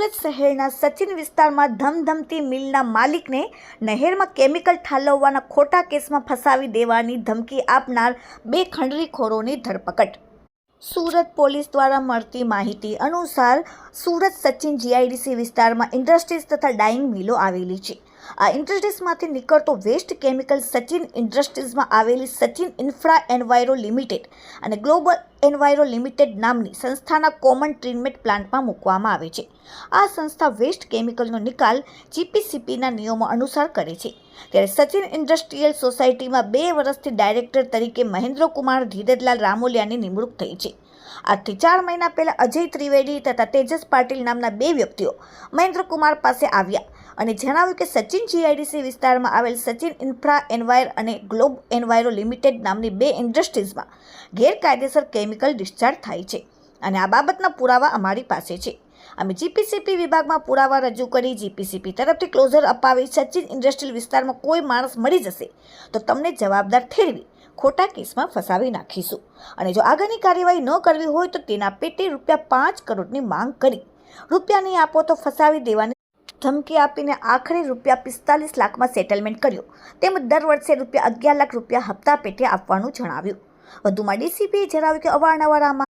સુરત શહેરના સચિન વિસ્તારમાં ધમધમતી મિલના માલિકને નહેરમાં કેમિકલ ઠાલવવાના ખોટા કેસમાં ફસાવી દેવાની ધમકી આપનાર બે ખંડરીખોરોની ધરપકડ. સુરત પોલીસ દ્વારા મળતી માહિતી અનુસાર સુરત સચિન જીઆઈડીસી વિસ્તારમાં ઇન્ડસ્ટ્રીઝ તથા ડાઇંગ મિલો આવેલી છે. આ ઇન્ડસ્ટ્રીઝમાંથી નીકળતો વેસ્ટ કેમિકલ સચિન ઇન્ડસ્ટ્રીઝમાં આવેલી સચિન ઇન્ફ્રા એન્વાયરો લિમિટેડ અને ગ્લોબલ એન્વાયરો લિમિટેડ નામની સંસ્થાના કોમન ટ્રીટમેન્ટ પ્લાન્ટમાં મૂકવામાં આવે છે. આ સંસ્થા વેસ્ટ કેમિકલનો નિકાલ જીપીસીપીના નિયમો અનુસાર કરે છે. ત્યારે સચિન ઇન્ડસ્ટ્રીયલ સોસાયટીમાં બે વર્ષથી ડાયરેક્ટર તરીકે મહેન્દ્રકુમાર ધીરજલાલ રામોલિયાની નિમણૂક થઈ છે. આજથી ચાર મહિના પહેલાં અજય ત્રિવેદી તથા તેજસ પાટીલ નામના બે વ્યક્તિઓ મહેન્દ્રકુમાર પાસે આવ્યા અને જણાવ્યું કે સચિન જીઆઈડીસી વિસ્તારમાં આવેલ સચિન ઇન્ફ્રા એન્વાયર અને ગ્લોબ એન્વાયરો લિમિટેડ નામની બે ઇન્ડસ્ટ્રીઝમાં ગેરકાયદેસર કેમિકલ ડિસ્ચાર્જ થાય છે અને આ બાબતના પુરાવા અમારી પાસે છે. અમે જીપીસીપી વિભાગમાં પુરાવા રજૂ કરી જીપીસીપી તરફથી ક્લોઝર અપાવી સચિન ઇન્ડસ્ટ્રીયલ વિસ્તારમાં કોઈ માણસ મળી જશે તો તમને જવાબદાર ઠેરવી ખોટા કેસમાં ફસાવી નાખીશું. અને જો આગળની કાર્યવાહી ન કરવી હોય તો તેના પેટે રૂપિયા પાંચ કરોડની માંગ કરી. રૂપિયા નહીં આપો તો ફસાવી દેવાની ધમકી આપીને આખરે રૂપિયા પિસ્તાલીસ લાખમાં સેટલમેન્ટ કર્યું. તેમજ દર વર્ષે રૂપિયા અગિયાર લાખ રૂપિયા હપ્તા પેટે આપવાનું જણાવ્યું. વધુમાં ડીસીપીએ જણાવ્યું કે અવારનવાર આમાં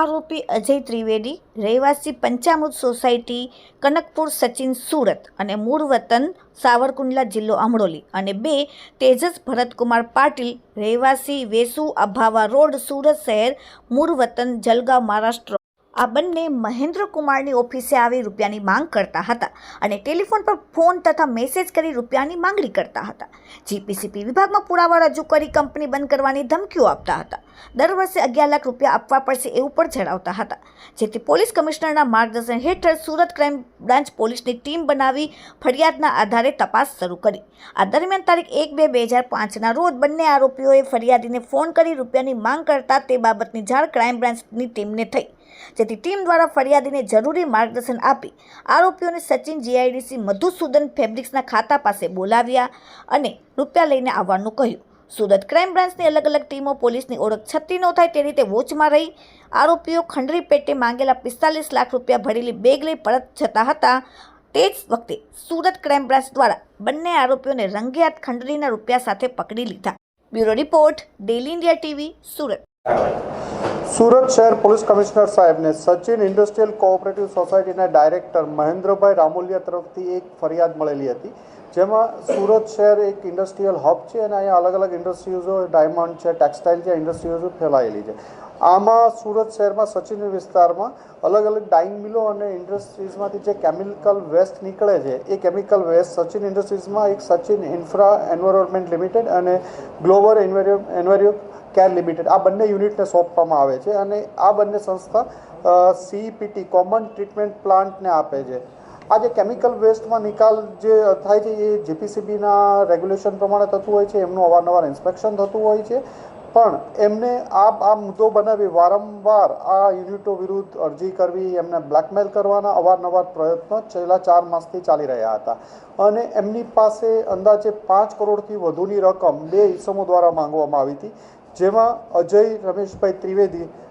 આરોપી અજય ત્રિવેદી, રહેવાસી પંચામૃત સોસાયટી, કનકપુર સચિન સુરત અને મૂળ વતન સાવરકુંડલા જિલ્લો અમરોલી અને બે, તેજસ ભરતકુમાર પાટીલ, રહેવાસી વેસુ અભાવા રોડ, સુરત શહેર, મૂળ વતન જલગાંવ, મહારાષ્ટ્ર. આ બંને મહેન્દ્ર કુમારની ઓફિસે આવી રૂપિયાની માંગ કરતા હતા અને ટેલિફોન પર ફોન તથા મેસેજ કરી રૂપિયાની માંગણી કરતા હતા. જીપીસીપી વિભાગમાં પુરાવા રજૂ કરી કંપની બંધ કરવાની ધમકીઓ આપતા હતા. દર વર્ષે અગિયાર લાખ રૂપિયા આપવા પડશે એવું પણ જણાવતા હતા. જેથી પોલીસ કમિશનરના માર્ગદર્શન હેઠળ સુરત ક્રાઇમ બ્રાન્ચ પોલીસની ટીમ બનાવી ફરિયાદના આધારે તપાસ શરૂ કરી. આ દરમિયાન તારીખ એક બે બે હજાર પાંચના રોજ બંને આરોપીઓએ ફરિયાદીને ફોન કરી રૂપિયાની માંગ કરતા તે બાબતની જાણ ક્રાઇમ બ્રાન્ચની ટીમને થઈ. જેથી ટીમ દ્વારા ફરિયાદીને જરૂરી માર્ગદર્શન આપી આરોપીઓને સચિન જીઆઈડીસી મધુસૂદન ફેબ્રિક્સના ખાતા પાસે બોલાવ્યા અને રૂપિયા લઈને આવવાનું કહ્યું. સુરત ક્રાઇમ બ્રાન્ચની અલગ અલગ ટીમો પોલીસની ઓળખ છતી ન થાય તે રીતે વોચમાં રહી આરોપીઓ ખંડરી પેટે માંગેલા પિસ્તાલીસ લાખ રૂપિયા ભરેલી બેગ લઈ પરત જતા હતા. તે જ વખતે સુરત ક્રાઇમ બ્રાન્ચ દ્વારા બંને આરોપીઓને રંગે હાથ ખંડરીના રૂપિયા સાથે પકડી લીધા. Bureau report daily India TV, Surat. Surat શહેર પોલીસ કમિશનર સાહેબને સચિન ઇન્ડસ્ટ્રીયલ કોઓપરેટિવ સોસાયટીના ડાયરેક્ટર મહેન્દ્રભાઈ રામોલિયા તરફથી એક ફરિયાદ મળેલી હતી, જેમાં સુરત શહેર એક ઇન્ડસ્ટ્રીયલ હબ છે અને અહીંયા અલગ અલગ ઇન્ડસ્ટ્રીઝો, ડાયમંડ છે, ટેક્સટાઇલ છે, ઇન્ડસ્ટ્રીઝો ફેલાયેલી છે. આમાં સુરત શહેરમાં સચિન વિસ્તારમાં અલગ અલગ ડાઇંગ મિલો અને ઇન્ડસ્ટ્રીઝમાંથી જે કેમિકલ વેસ્ટ નીકળે છે, એ કેમિકલ વેસ્ટ સચિન ઇન્ડસ્ટ્રીઝમાં એક સચિન ઇન્ફ્રા એન્વાયરમેન્ટ લિમિટેડ અને ગ્લોબલ એન્વાયર કેર લિમિટેડ આ બંને યુનિટને સોંપવામાં આવે છે અને આ બંને સંસ્થા સીઈપીટી કોમન ટ્રીટમેન્ટ પ્લાન્ટને આપે છે. આ જે કેમિકલ વેસ્ટમાં નિકાલ જે થાય છે, એ જીપીસીબીના રેગ્યુલેશન પ્રમાણે થતું હોય છે, એમનું અવારનવાર ઇન્સ્પેક્શન થતું હોય છે. પણ એમને આ આ મુદ્દો બનાવી વારંવાર આ યુનિટો વિરુદ્ધ અરજી કરવી, એમને બ્લેકમેલ કરવાના અવારનવાર પ્રયત્નો છેલ્લા ચાર માસથી ચાલી રહ્યા હતા. અને એમની પાસે અંદાજે પાંચ કરોડથી વધુની રકમ બે ઇસમો દ્વારા માંગવામાં આવી હતી. જેમાં અજય રમેશભાઈ ત્રિવેદી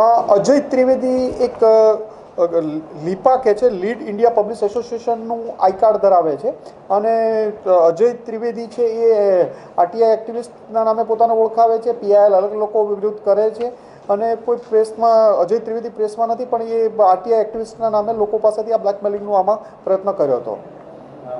આ અજય ત્રિવેદી એક લીપા કે છે, લીડ ઇન્ડિયા પબ્લિક એસોસિએશનનું આઈ કાર્ડ ધરાવે છે. અને અજય ત્રિવેદી છે એ આરટીઆઈ એક્ટિવિસ્ટના નામે પોતાને ઓળખાવે છે, પીઆઈએલ અલગ લોકો વિરુદ્ધ કરે છે. અને કોઈ પ્રેસમાં, અજય ત્રિવેદી પ્રેસમાં નથી, પણ એ આરટીઆઈ એક્ટિવિસ્ટના નામે લોકો પાસેથી આ બ્લેકમેલિંગનો આમાં પ્રયત્ન કર્યો હતો.